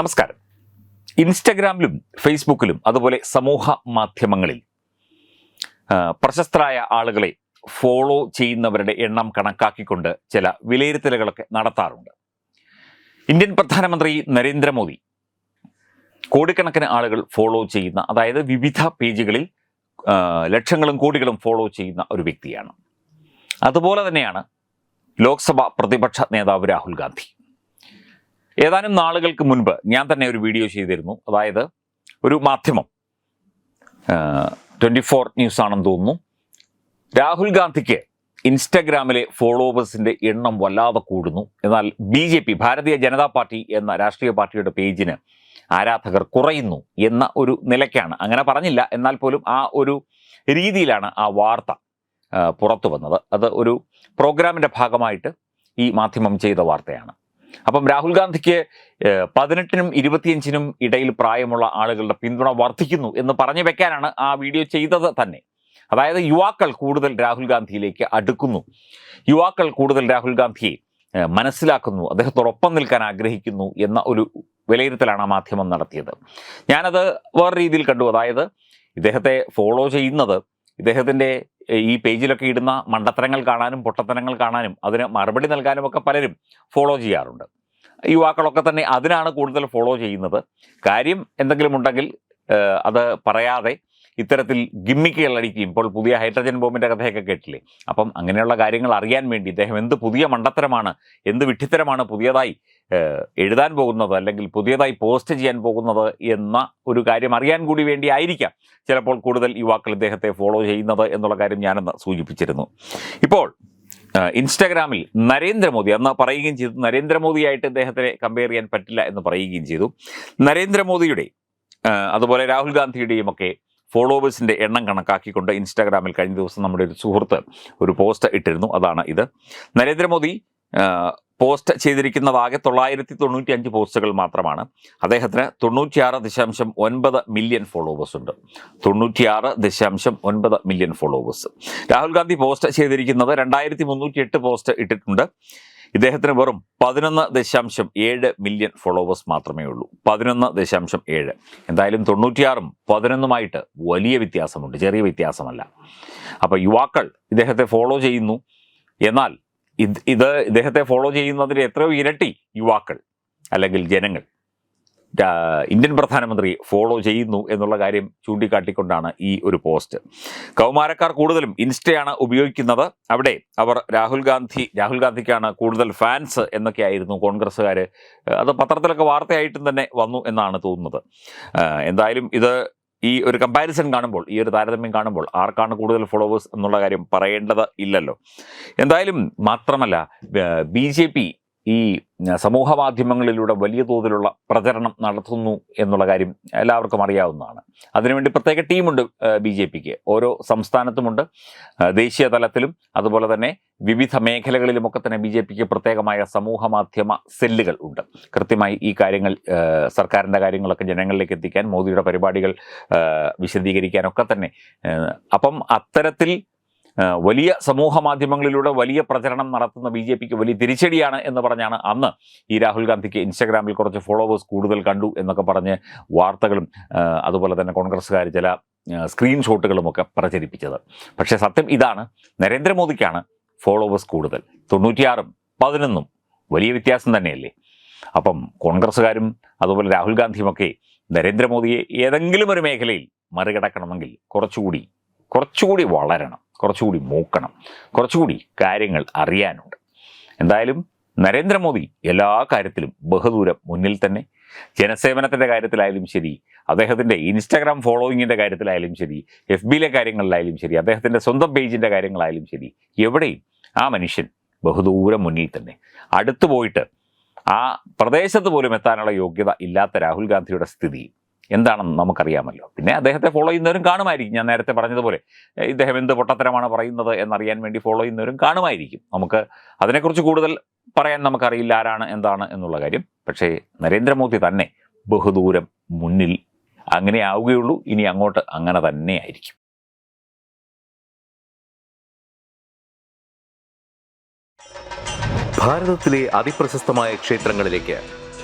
നമസ്കാരം. ഇൻസ്റ്റഗ്രാമിലും ഫേസ്ബുക്കിലും അതുപോലെ സമൂഹ മാധ്യമങ്ങളിൽ പ്രശസ്തരായ ആളുകളെ ഫോളോ ചെയ്യുന്നവരുടെ എണ്ണം കണക്കാക്കിക്കൊണ്ട് ചില വിലയിരുത്തലുകളൊക്കെ നടത്താറുണ്ട്. ഇന്ത്യൻ പ്രധാനമന്ത്രി നരേന്ദ്രമോദി കോടിക്കണക്കിന് ആളുകൾ ഫോളോ ചെയ്യുന്ന അതായത് വിവിധ പേജുകളിൽ ലക്ഷങ്ങളും കോടികളും ഫോളോ ചെയ്യുന്ന ഒരു വ്യക്തിയാണ്. അതുപോലെ തന്നെയാണ് ലോക്സഭ പ്രതിപക്ഷ നേതാവ് രാഹുൽ ഗാന്ധി. ഏതാനും നാളുകൾക്ക് മുൻപ് ഞാൻ തന്നെ ഒരു വീഡിയോ ചെയ്തിരുന്നു. അതായത് ഒരു മാധ്യമം. ട്വന്റി ഫോർ ന്യൂസ് ആണെന്ന് തോന്നുന്നു. രാഹുൽ ഗാന്ധിക്ക് ഇൻസ്റ്റഗ്രാമിലെ ഫോളോവേഴ്സിന്റെ എണ്ണം വല്ലാതെ കൂടുന്നു. എന്നാൽ B J P Bharatiya Janata party എന്ന രാഷ്ട്രീയ പാർട്ടിയുടെ പേജിന് ആരാധകർ കുറയുന്നു എന്ന ഒരു നിലയ്ക്കാണ്. അങ്ങനെ പറഞ്ഞില്ല. എന്നാൽ പോലും ആ ഒരു രീതിയിലാണ് ആ വാർത്ത പുറത്തു വന്നത് അത് ഒരു പ്രോഗ്രാമിന്റെ ഭാഗമായിട്ട് ഈ മാധ്യമം ചെയ്ത വാർത്തയാണ്. അപ്പം രാഹുൽ ഗാന്ധിക്ക് പതിനെട്ടിനും ഇരുപത്തിയഞ്ചിനും ഇടയിൽ പ്രായമുള്ള ആളുകളുടെ പിന്തുണ വർദ്ധിക്കുന്നു എന്ന് പറഞ്ഞു വെക്കാനാണ് ആ വീഡിയോ ചെയ്തത് തന്നെ. അതായത് യുവാക്കൾ കൂടുതൽ രാഹുൽ ഗാന്ധിയിലേക്ക് അടുക്കുന്നു. യുവാക്കൾ കൂടുതൽ രാഹുൽ ഗാന്ധിയെ മനസ്സിലാക്കുന്നു അദ്ദേഹത്തോടൊപ്പം നിൽക്കാൻ ആഗ്രഹിക്കുന്നു എന്ന ഒരു വിലയിരുത്തലാണ് ആ മാധ്യമം നടത്തിയത്. ഞാനത് വേറെ രീതിയിൽ കണ്ടു. അതായത് ഇദ്ദേഹത്തെ ഫോളോ ചെയ്യുന്നത് ഇദ്ദേഹത്തിന്റെ ഈ പേജിലൊക്കെ ഇടുന്ന മണ്ടത്തരങ്ങൾ കാണാനും പൊട്ടത്തരങ്ങൾ കാണാനും അതിന് മറുപടി നൽകാനും ഒക്കെ പലരും ഫോളോ ചെയ്യാറുണ്ട്. യുവാക്കളൊക്കെ തന്നെ അതിനാണ് കൂടുതൽ ഫോളോ ചെയ്യുന്നത്. കാര്യം എന്തെങ്കിലും ഉണ്ടെങ്കിൽ അത് പറയാതെ ഇത്തരത്തിൽ ഗിമ്മിക്കുകൾ അടിക്കുകയും ഇപ്പോൾ പുതിയ ഹൈഡ്രജൻ ബോംബിന്റെ കഥയൊക്കെ കേട്ടില്ലേ? അപ്പം അങ്ങനെയുള്ള കാര്യങ്ങൾ അറിയാൻ വേണ്ടി ഇദ്ദേഹം എന്ത് പുതിയ മണ്ടത്തരമാണ് എന്ത് വിഡ്ഢിത്തരമാണ് പുതിയതായി എഴുതാൻ പോകുന്നത് അല്ലെങ്കിൽ പുതിയതായി പോസ്റ്റ് ചെയ്യാൻ പോകുന്നത് എന്ന ഒരു കാര്യം അറിയാൻ കൂടി വേണ്ടി ആയിരിക്കാം ചിലപ്പോൾ കൂടുതൽ യുവാക്കൾ ഇദ്ദേഹത്തെ ഫോളോ ചെയ്യുന്നത് എന്നുള്ള കാര്യം ഞാനെന്ന് സൂചിപ്പിച്ചിരുന്നു. ഇപ്പോൾ ഇൻസ്റ്റാഗ്രാമിൽ നരേന്ദ്രമോദി അന്ന് പറയുകയും ചെയ്തു നരേന്ദ്രമോദിയായിട്ട് ഇദ്ദേഹത്തിനെ കമ്പയർ ചെയ്യാൻ പറ്റില്ല എന്ന് പറയുകയും ചെയ്തു. നരേന്ദ്രമോദിയുടെ അതുപോലെ രാഹുൽ ഗാന്ധിയുടെയും ഒക്കെ ഫോളോവേഴ്സിന്റെ എണ്ണം കണക്കാക്കിക്കൊണ്ട് ഇൻസ്റ്റാഗ്രാമിൽ കഴിഞ്ഞ ദിവസം നമ്മുടെ ഒരു സുഹൃത്ത് ഒരു പോസ്റ്റ് ഇട്ടിരുന്നു. അതാണ് ഇത്. നരേന്ദ്രമോദി ആ, ചെയ്തിരിക്കുന്ന ആകെ തൊള്ളായിരത്തി തൊണ്ണൂറ്റി അഞ്ച് പോസ്റ്റുകൾ മാത്രമാണ്. അദ്ദേഹത്തിന് തൊണ്ണൂറ്റിയാറ് ദശാംശം ഒൻപത് മില്യൺ ഫോളോവേഴ്സ് ഉണ്ട്. തൊണ്ണൂറ്റിയാറ് ദശാംശം ഒൻപത് million followers. Rahul Gandhi post ചെയ്തിരിക്കുന്നത് രണ്ടായിരത്തി മുന്നൂറ്റി എട്ട് പോസ്റ്റ് ഇട്ടിട്ടുണ്ട്. ഇദ്ദേഹത്തിന് വെറും പതിനൊന്ന് ദശാംശം ഏഴ് മില്യൺ ഫോളോവേഴ്സ് മാത്രമേ ഉള്ളൂ. പതിനൊന്ന് ദശാംശം ഏഴ്. എന്തായാലും തൊണ്ണൂറ്റിയാറും പതിനൊന്നുമായിട്ട് വലിയ വ്യത്യാസമുണ്ട്. ചെറിയ വ്യത്യാസമല്ല. അപ്പോൾ യുവാക്കൾ ഇദ്ദേഹത്തെ ഫോളോ ചെയ്യുന്നു. എന്നാൽ ഇത് ഇത് ഇദ്ദേഹത്തെ ഫോളോ ചെയ്യുന്നതിൽ എത്രയോ ഇരട്ടി യുവാക്കൾ അല്ലെങ്കിൽ ജനങ്ങൾ ഇന്ത്യൻ പ്രധാനമന്ത്രി ഫോളോ ചെയ്യുന്നു എന്നുള്ള കാര്യം ചൂണ്ടിക്കാട്ടിക്കൊണ്ടാണ് ഈ ഒരു പോസ്റ്റ് കൗമാരക്കാർ കൂടുതലും ഇൻസ്റ്റയാണ് ഉപയോഗിക്കുന്നത്. അവിടെ അവർ രാഹുൽ ഗാന്ധി രാഹുൽ ഗാന്ധിക്കാണ് കൂടുതൽ ഫാൻസ് എന്നൊക്കെ ആയിരുന്നു കോൺഗ്രസ്സുകാർ അത് പത്രത്തിലൊക്കെ വാർത്തയായിട്ടും തന്നെ വന്നു എന്നാണ് തോന്നുന്നത്. എന്തായാലും ഇത് ഈ ഒരു കമ്പാരിസൺ കാണുമ്പോൾ ഈ ഒരു താരതമ്യം കാണുമ്പോൾ ആർക്കാണ് കൂടുതൽ ഫോളോവേഴ്സ് എന്നുള്ള കാര്യം പറയേണ്ടത് ഇല്ലല്ലോ. എന്തായാലും മാത്രമല്ല ബി ജെ പി ഈ സമൂഹ മാധ്യമങ്ങളിലൂടെ വലിയ തോതിലുള്ള പ്രചരണം നടത്തുന്നു എന്നുള്ള കാര്യം എല്ലാവർക്കും അറിയാവുന്നതാണ്. അതിനുവേണ്ടി പ്രത്യേക ടീമുണ്ട് ബി ജെ പിക്ക്. ഓരോ സംസ്ഥാനത്തുമുണ്ട് ദേശീയ തലത്തിലും അതുപോലെ തന്നെ വിവിധ മേഖലകളിലുമൊക്കെ തന്നെ ബി ജെ പിക്ക് പ്രത്യേകമായ സമൂഹ മാധ്യമ സെല്ലുകൾ ഉണ്ട്. കൃത്യമായി ഈ കാര്യങ്ങൾ സർക്കാരിന്റെ കാര്യങ്ങളൊക്കെ ജനങ്ങളിലേക്ക് എത്തിക്കാൻ മോദിയുടെ പരിപാടികൾ വിശദീകരിക്കാനൊക്കെ തന്നെ അപ്പം അത്തരത്തിൽ വലിയ സമൂഹ മാധ്യമങ്ങളിലൂടെ വലിയ പ്രചരണം നടത്തുന്ന ബി ജെ പിക്ക് വലിയ തിരിച്ചടിയാണ് എന്ന് പറഞ്ഞാണ് അന്ന് ഈ രാഹുൽ ഗാന്ധിക്ക് ഇൻസ്റ്റാഗ്രാമിൽ കുറച്ച് ഫോളോവേഴ്സ് കൂടുതൽ കണ്ടു എന്നൊക്കെ പറഞ്ഞ് വാർത്തകളും അതുപോലെ തന്നെ കോൺഗ്രസ്സുകാർ ചില സ്ക്രീൻഷോട്ടുകളുമൊക്കെ പ്രചരിപ്പിച്ചത്. പക്ഷേ സത്യം ഇതാണ് നരേന്ദ്രമോദിക്കാണ് ഫോളോവേഴ്സ് കൂടുതൽ. തൊണ്ണൂറ്റിയാറും പതിനൊന്നും വലിയ വ്യത്യാസം തന്നെയല്ലേ? അപ്പം കോൺഗ്രസ്സുകാരും അതുപോലെ രാഹുൽ ഗാന്ധിയുമൊക്കെ നരേന്ദ്രമോദിയെ ഏതെങ്കിലും ഒരു മേഖലയിൽ മറികടക്കണമെങ്കിൽ കുറച്ചുകൂടി കുറച്ചുകൂടി വളരണം കുറച്ചുകൂടി മൂക്കണം കുറച്ചുകൂടി കാര്യങ്ങൾ അറിയാനുണ്ട്. എന്തായാലും നരേന്ദ്രമോദി എല്ലാ കാര്യത്തിലും ബഹുദൂരം മുന്നിൽ തന്നെ. ജനസേവനത്തിന്റെ കാര്യത്തിലായാലും ശരി അദ്ദേഹത്തിന്റെ ഇൻസ്റ്റാഗ്രാം ഫോളോയിങ്ങിന്റെ കാര്യത്തിലായാലും ശരി എഫ് ബിയിലെ കാര്യങ്ങളിലായാലും ശരി അദ്ദേഹത്തിന്റെ സ്വന്തം പേജിന്റെ കാര്യങ്ങളായാലും ശരി എവിടെയും ആ മനുഷ്യൻ ബഹുദൂരം മുന്നിൽ തന്നെ. അടുത്തു പോയിട്ട് ആ പ്രദേശത്ത് പോലും എത്താനുള്ള യോഗ്യത ഇല്ലാത്ത രാഹുൽ ഗാന്ധിയുടെ സ്ഥിതി എന്താണെന്ന് നമുക്കറിയാമല്ലോ. പിന്നെ അദ്ദേഹത്തെ ഫോളോ ചെയ്യുന്നവരും കാണുമായിരിക്കും. ഞാൻ നേരത്തെ പറഞ്ഞതുപോലെ ഇദ്ദേഹം എന്ത് പൊട്ടത്തരമാണ് പറയുന്നത് എന്നറിയാൻ വേണ്ടി ഫോളോ ചെയ്യുന്നവരും കാണുമായിരിക്കും. നമുക്ക് അതിനെക്കുറിച്ച് കൂടുതൽ പറയാൻ നമുക്കറിയില്ല ആരാണ് എന്താണ് എന്നുള്ള കാര്യം. പക്ഷേ നരേന്ദ്രമോദി തന്നെ ബഹുദൂരം മുന്നിൽ അങ്ങനെ ആവുകയുള്ളൂ. ഇനി അങ്ങോട്ട് അങ്ങനെ തന്നെ ആയിരിക്കും. ഭാരതത്തിലെ അതിപ്രശസ്തമായ ക്ഷേത്രങ്ങളിലേക്ക്